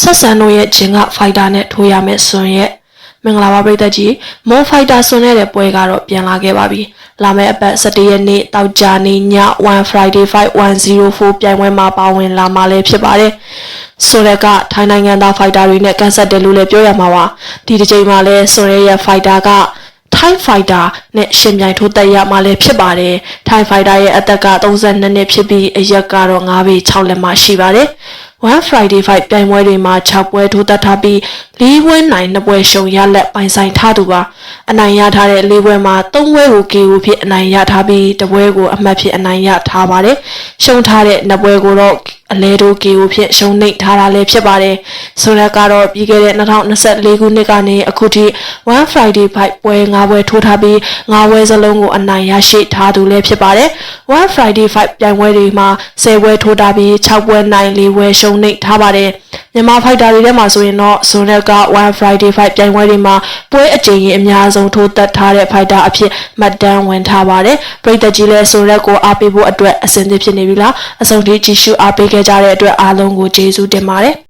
ဆက်ဆန်တို့ရဲ့ဂျင်ကဖိုက်တာနဲ့ထိုးရမယ်ဆွန်ရဲ့မင်္ဂလာပါပရိသတ်ကြီးမိုးဖိုက်တာဆွန်တဲ့ပွဲကတော့ပြန်လာခဲ့ပါပြီလာမယ့်အပတ်17ရက်နေ့တောက်ကြနေ့ည1 Friday 5104ပြိုင်ပွဲမှာပါဝင်လာမှာလည်းဖြစ်ပါတယ်ဆိုရကထိုင်းနိုင်ငံသားဖိုက်တာတွေနဲ့ကန်ဆက်တယ်လို့လည်းပြောရမှာပါဒီတစ်ချိန်မှာလဲဆိုရရဲ့ဖိုက်တာကထိုင်းဖိုက်တာနဲ့ရှင်ပြိုင်ထိုးတက်ရမှာလည်းဖြစ်ပါတယ်။ထိုင်းဖိုက်တာရဲ့အသက်က32နှစ်ဖြစ်ပြီးအရက်ကတော့9ပေ6လက်မှရှိပါတယ်။ One Friday Fight ပြိုင်ပွဲတွေမှာ6ပွဲထိုးတက်ထားပြီး၄ဝင်းနိုင်2ပွဲရှုံရလက်ပိုင်ဆိုင်ထားသူပါ။အနိုင်ရထားတဲ့၄ပွဲမှာ3ပွဲကို KO ဖြစ်အနိုင်ရထားပြီးတစ်ပွဲကိုအမှတ်ဖြစ်အနိုင်ရထားပါတယ်။ရှုံထားတဲ့2ပွဲကိုတော့ အလဲတိုး KO ဖြစ်ရှုံးနိမ့်ထားတာလည်းဖြစ်ပါတယ်။ဆိုရက်ကတော့ပြီးခဲ့တဲ့2024ခုနှစ်ကနေအခုထိ One Friday Fight ပွဲ၅ပွဲထိုးထားပြီး၅ပွဲစလုံးကိုအနိုင်ရရှိထားသူလည်းဖြစ်ပါတယ်။ One Friday Fight ပြိုင်ပွဲတွေမှာ10ပွဲထိုးထားပြီး6ပွဲနိုင်4ပွဲရှုံးနိမ့်ထားပါတယ်။မြန်မာဖိုက်တာတွေထဲမှာဆိုရင်တော့ဆိုရက်က One Friday Fight ပြိုင်ပွဲတွေမှာပွဲအကြိမ်ရင်အများဆုံးထိုးသက်ထားတဲ့ဖိုက်တာအဖြစ်မှတ်တမ်းဝင်ထားပါတယ်။ပရိသတ်ကြီးလည်းဆိုရက်ကိုအားပေးဖို့အတွက်အဆင်သင့်ဖြစ်နေပြီလား။အဆုံးထိကြည့်ရှုအားပေးခဲ့ကြတဲ့အတွက်အားလုံးကိုကျေးဇူးတင်ပါတယ်။